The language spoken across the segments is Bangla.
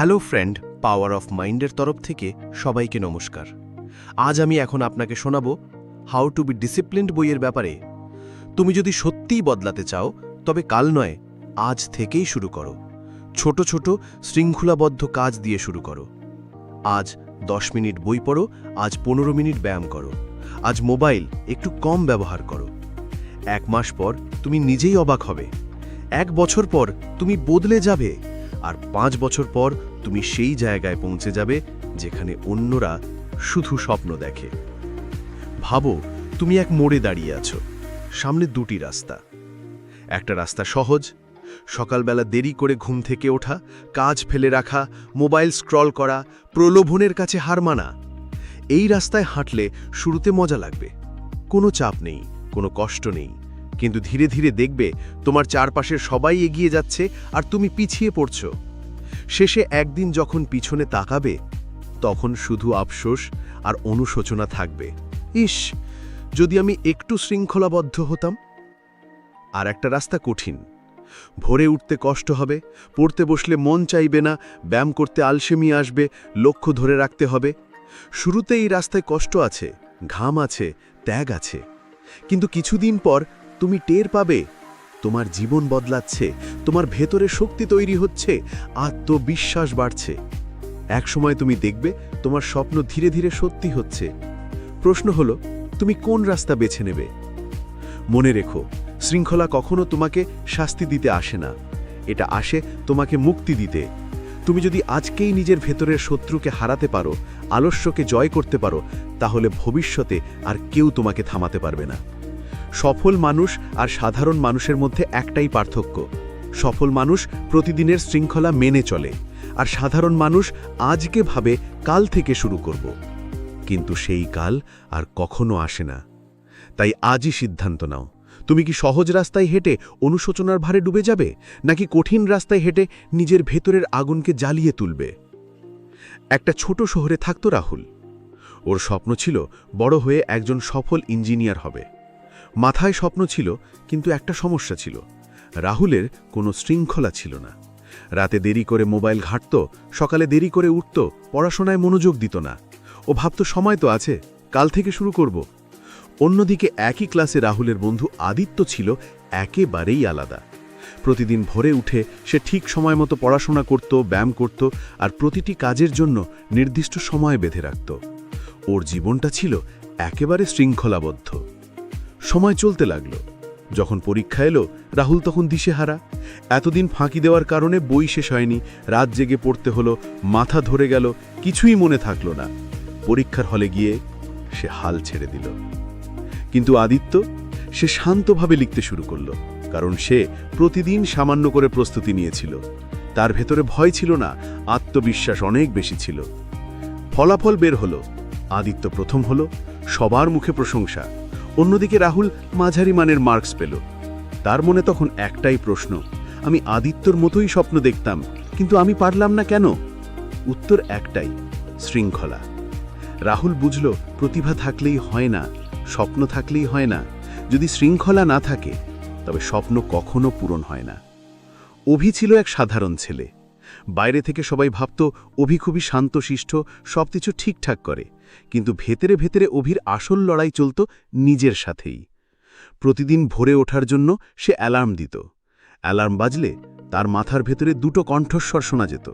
হ্যালো ফ্রেন্ড, পাওয়ার অফ মাইন্ডের তরফ থেকে সবাইকে নমস্কার। আজ আমি এখন আপনাকে শোনাবো হাউ টু বি ডিসিপ্লিনড বইয়ের ব্যাপারে। তুমি যদি সত্যিই বদলাতে চাও, তবে কাল নয়, আজ থেকেই শুরু করো। ছোট ছোট, শৃঙ্খলাবদ্ধ কাজ দিয়ে শুরু করো। আজ দশ মিনিট বই পড়ো, আজ পনেরো মিনিট ব্যায়াম করো। আজ মোবাইল একটু কম ব্যবহার করো। এক মাস পর তুমি নিজেই অবাক হবে। এক বছর পর তুমি বদলে যাবে। আর পাঁচ বছর পর তুমি সেই জায়গায় পৌঁছে যাবে যেখানে অন্যরা শুধু স্বপ্ন দেখে। ভাবো, তুমি এক মোড়ে দাঁড়িয়ে আছো, সামনে দুটি রাস্তা। একটা রাস্তা সহজ, সকালবেলা দেরি করে ঘুম থেকে ওঠা, কাজ ফেলে রাখা, মোবাইল স্ক্রল করা, প্রলোভনের কাছে হার মানা। এই রাস্তায় হাঁটলে শুরুতে মজা লাগবে। কোনো চাপ নেই, কোনো কষ্ট নেই। কিন্তু ধীরে ধীরে দেখবে, তোমার চারপাশের সবাই এগিয়ে যাচ্ছে আর তুমি পিছিয়ে পড়ছ। শেষে একদিন যখন পিছনে তাকাবে, তখন শুধু আফসোস আর অনুশোচনা থাকবে। ইস, যদি আমি একটু শৃঙ্খলাবদ্ধ হতাম? আর একটা রাস্তা কঠিন। ভোরে উঠতে কষ্ট হবে, পড়তে বসলে মন চাইবে না, ব্যায়াম করতে আলসেমি আসবে, লক্ষ্য ধরে রাখতে হবে। শুরুতে এই রাস্তায় কষ্ট আছে, ঘাম আছে, ত্যাগ আছে। কিন্তু কিছুদিন পর তুমি টের পাবে তোমার জীবন বদলাচ্ছে, তোমার ভেতরে শক্তি তৈরি হচ্ছে, আত্মবিশ্বাস বাড়ছে। একসময় তুমি দেখবে তোমার স্বপ্ন ধীরে ধীরে সত্যি হচ্ছে। প্রশ্ন হলো, তুমি কোন রাস্তা বেছে নেবে? মনে রেখো, শৃঙ্খলা কখনো তোমাকে শাস্তি দিতে আসে না। এটা আসে তোমাকে মুক্তি দিতে। তুমি যদি আজকেই নিজের ভেতরের শত্রুকে হারাতে পারো, আলস্যকে জয় করতে পারো, তাহলে ভবিষ্যতে আর কেউ তোমাকে থামাতে পারবে না। সফল মানুষ আর সাধারণ মানুষের মধ্যে একটাই পার্থক্য। সফল মানুষ প্রতিদিনের শৃঙ্খলা মেনে চলে, আর সাধারণ মানুষ আজকে ভাবে কাল থেকে শুরু করব। কিন্তু সেই কাল আর কখনো আসে না। তাই আজই সিদ্ধান্ত নাও। তুমি কি সহজ রাস্তায় হেঁটে অনুশোচনার ভারে ডুবে যাবে, নাকি কঠিন রাস্তায় হেঁটে নিজের ভেতরের আগুনকে জ্বালিয়ে তুলবে? একটা ছোট শহরে থাকত রাহুল। ওর স্বপ্ন ছিল বড় হয়ে একজন সফল ইঞ্জিনিয়ার হবে। মাথায় স্বপ্ন ছিল, কিন্তু একটা সমস্যা ছিল। রাহুলের কোনো শৃঙ্খলা ছিল না। রাতে দেরি করে মোবাইল ঘাঁটত, সকালে দেরি করে উঠত, পড়াশোনায় মনোযোগ দিত না। ও ভাবত, সময় তো আছে, কাল থেকে শুরু করব। অন্যদিকে একই ক্লাসে রাহুলের বন্ধু আদিত্য ছিল, একেবারেই আলাদা। প্রতিদিন ভোরে উঠে সে ঠিক সময় মতো পড়াশোনা করত, ব্যায়াম করত আর প্রতিটি কাজের জন্য নির্দিষ্ট সময় বেঁধে রাখত। ওর জীবনটা ছিল একেবারে শৃঙ্খলাবদ্ধ। সময় চলতে লাগল। যখন পরীক্ষা এলো, রাহুল তখন দিশেহারা। এতদিন ফাঁকি দেওয়ার কারণে বই শেষ হয়নি, রাত জেগে পড়তে হলো, মাথা ধরে গেল, কিছুই মনে থাকল না। পরীক্ষার হলে গিয়ে সে হাল ছেড়ে দিল। কিন্তু আদিত্য, সে শান্তভাবে লিখতে শুরু করল, কারণ সে প্রতিদিন সামান্য করে প্রস্তুতি নিয়েছিল। তার ভেতরে ভয় ছিল না, আত্মবিশ্বাস অনেক বেশি ছিল। ফলাফল বের হলো, আদিত্য প্রথম হলো, সবার মুখে প্রশংসা। অন্যদিকে রাহুল মাঝারি মানের মার্কস পেল। তার মনে তখন একটাই প্রশ্ন, আমি আদিত্যর মতোই স্বপ্ন দেখতাম, কিন্তু আমি পারলাম না কেন? উত্তর একটাই, শৃঙ্খলা। রাহুল বুঝল, প্রতিভা থাকলেই হয় না, স্বপ্ন থাকলেই হয় না। যদি শৃঙ্খলা না থাকে, তবে স্বপ্ন কখনো পূরণ হয় না। অভি ছিল এক সাধারণ ছেলে। বাইরে থেকে সবাই ভাবত, অভি খুবই শান্তশিষ্ট সব কিছু ঠিকঠাক করে। কিন্তু ভেতরে ভেতরে অভির আসল লড়াই চলত নিজের সাথেই। প্রতিদিন ভোরে ওঠার জন্য সে অ্যালার্ম দিত। অ্যালার্ম বাজলে তার মাথার ভেতরে দুটো কণ্ঠস্বর শোনা যেত।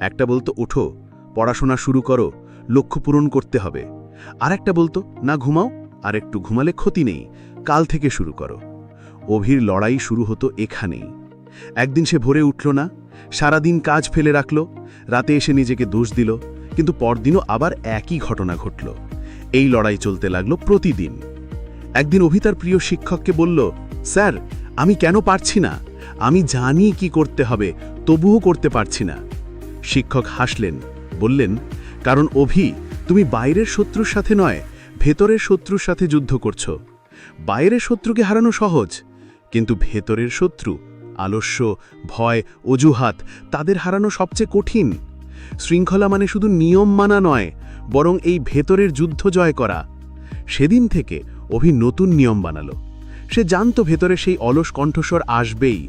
একটা বলতো, ওঠো, পড়াশোনা শুরু করো, লক্ষ্য পূরণ করতে হবে। আর একটা বলতো, না ঘুমাও, আর একটু ঘুমালে ক্ষতি নেই, কাল থেকে শুরু করো। অভির লড়াই শুরু হতো এখানেই। একদিন সে ভোরে উঠল না, সারাদিন কাজ ফেলে রাখল, রাতে এসে নিজেকে দোষ দিল কিন্তু পরদিনও আবার একই ঘটনা ঘটল। এই লড়াই চলতে লাগল প্রতিদিন। একদিন অভি তার প্রিয় শিক্ষককে বলল, স্যার, আমি কেন পারছি না? আমি জানি কি করতে হবে, তবুও করতে পারছি না। শিক্ষক হাসলেন, বললেন, কারণ অভি, তুমি বাইরের শত্রুর সাথে নয়, ভেতরের শত্রুর সাথে যুদ্ধ করছ। বাইরের শত্রুকে হারানো সহজ, কিন্তু ভেতরের শত্রু, আলস্য, ভয়, অজুহাত, তাদের হারানো সবচেয়ে কঠিন। শৃঙ্খলা মানে শুধু নিয়ম মানা নয়, বরং এই ভেতরের যুদ্ধ জয় করা। সেদিন থেকে অভি নতুন নিয়ম বানালো। সে জানত ভেতরে সেই অলস কণ্ঠস্বর আসবেই,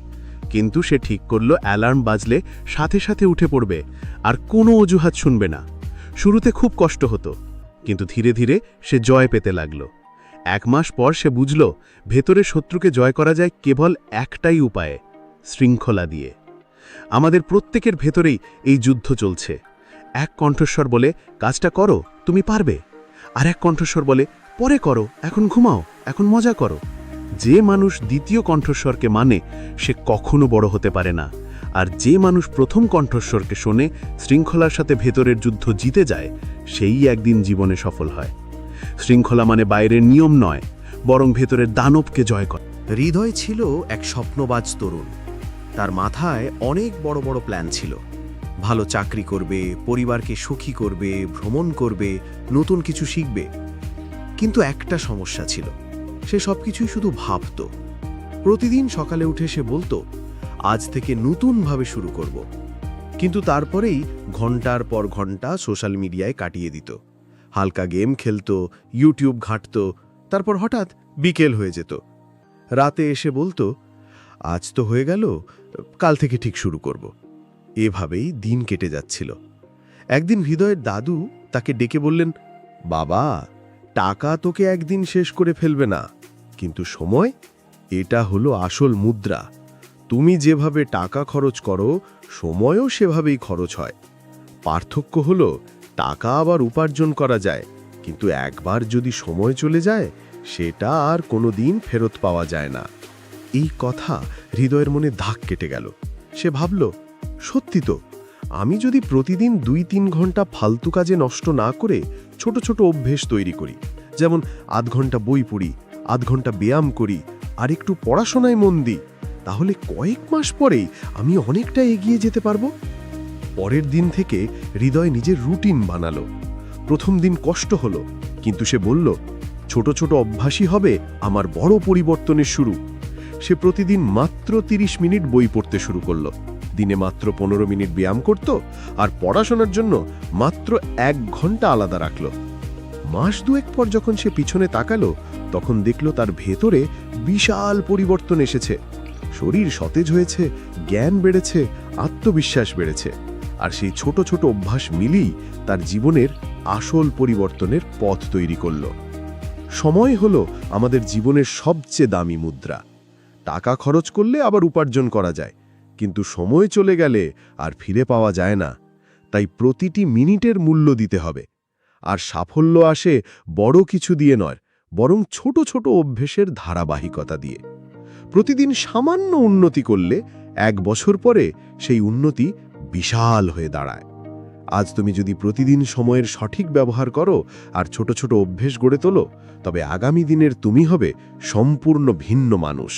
কিন্তু সে ঠিক করল অ্যালার্ম বাজলে সাথে সাথে উঠে পড়বে, আর কোনো অজুহাত শুনবে না। শুরুতে খুব কষ্ট হতো, কিন্তু ধীরে ধীরে সে জয় পেতে লাগল। এক মাস পর সে বুঝল, ভেতরে শত্রুকে জয় করা যায় কেবল একটাই উপায়ে, শৃঙ্খলা দিয়ে। আমাদের প্রত্যেকের ভেতরেই এই যুদ্ধ চলছে। এক কণ্ঠস্বর বলে, কাজটা করো, তুমি পারবে। আর এক কণ্ঠস্বর বলে, পরে করো, এখন ঘুমাও, এখন মজা করো। যে মানুষ দ্বিতীয় কণ্ঠস্বরকে মানে সে কখনো বড় হতে পারে না। আর যে মানুষ প্রথম কণ্ঠস্বরকে শোনে, শৃঙ্খলার সাথে ভেতরের যুদ্ধ জিতে যায়, সেই একদিন জীবনে সফল হয়। শৃঙ্খলা মানে বাইরের নিয়ম নয়, বরং ভেতরের দানবকে জয় করা। হৃদয় ছিল এক স্বপ্নবাজ তরুণ। তার মাথায় অনেক বড় বড় প্ল্যান ছিল। ভালো চাকরি করবে, পরিবারকে সুখী করবে, ভ্রমণ করবে, নতুন কিছু শিখবে। কিন্তু একটা সমস্যা ছিল, সে সবকিছুই শুধু ভাবত। প্রতিদিন সকালে উঠে সে বলতো, আজ থেকে নতুনভাবে শুরু করব। কিন্তু তারপরেই ঘণ্টার পর ঘণ্টা সোশ্যাল মিডিয়ায় কাটিয়ে দিত। হালকা গেম খেলতো ইউটিউব ঘাঁটত, তারপর হঠাৎ বিকেল হয়ে যেত। রাতে এসে বলতো আজ তো হয়ে গেল, কাল থেকে ঠিক শুরু করব। এভাবেই দিন কেটে যাচ্ছিল। একদিন হৃদয়ের দাদু তাকে ডেকে বললেন, বাবা, টাকা তোকে একদিন শেষ করে ফেলবে না, কিন্তু সময়, এটা হলো আসল মুদ্রা। তুমি যেভাবে টাকা খরচ করো, সময়ও সেভাবেই খরচ হয়। পার্থক্য হলো, টাকা আবার উপার্জন করা যায়, কিন্তু একবার যদি সময় চলে যায়, সেটা আর কোনো দিন ফেরত পাওয়া যায় না। এই কথা হৃদয়ের মনে ধাক কেটে গেল। সে ভাবল, সত্যি তো, আমি যদি প্রতিদিন দুই তিন ঘণ্টা ফালতু কাজে নষ্ট না করে ছোট ছোট অভ্যেস তৈরি করি, যেমন আধ ঘণ্টা বই পড়ি, আধ ঘণ্টা ব্যায়াম করি, আর একটু পড়াশোনায় মন দিই, তাহলে কয়েক মাস পরেই আমি অনেকটা এগিয়ে যেতে পারব? পরের দিন থেকে হৃদয় নিজের রুটিন বানালো। প্রথম দিন কষ্ট হলো, কিন্তু সে বলল, ছোট ছোট অভ্যাসই হবে আমার বড় পরিবর্তনের শুরু। সে প্রতিদিন মাত্র ৩০ মিনিট বই পড়তে শুরু করল। দিনে মাত্র পনেরো মিনিট ব্যায়াম করত আর পড়াশোনার জন্য মাত্র এক ঘণ্টা আলাদা রাখল। মাস দুয়েক পর যখন সে পিছনে তাকালো, তখন দেখল তার ভেতরে বিশাল পরিবর্তন এসেছে। শরীর সতেজ হয়েছে, জ্ঞান বেড়েছে, আত্মবিশ্বাস বেড়েছে আর সেই ছোট ছোট অভ্যাস মিলিই তার জীবনের আসল পরিবর্তনের পথ তৈরি করল। সময় হলো আমাদের জীবনের সবচেয়ে দামি মুদ্রা। টাকা খরচ করলে আবার উপার্জন করা যায়। কিন্তু সময় চলে গেলে আর ফিরে পাওয়া যায় না। তাই প্রতিটি মিনিটের মূল্য দিতে হবে। আর সাফল্য আসে বড় কিছু দিয়ে নয়, বরং ছোট ছোট অভ্যেসের ধারাবাহিকতা দিয়ে। প্রতিদিন সামান্য উন্নতি করলে এক বছর পরে সেই উন্নতি বিশাল হয়ে দাঁড়ায়। আজ তুমি যদি প্রতিদিন সময়ের সঠিক ব্যবহার করো আর ছোট ছোট অভ্যেস গড়ে তোলো, তবে আগামী দিনের তুমি হবে সম্পূর্ণ ভিন্ন মানুষ।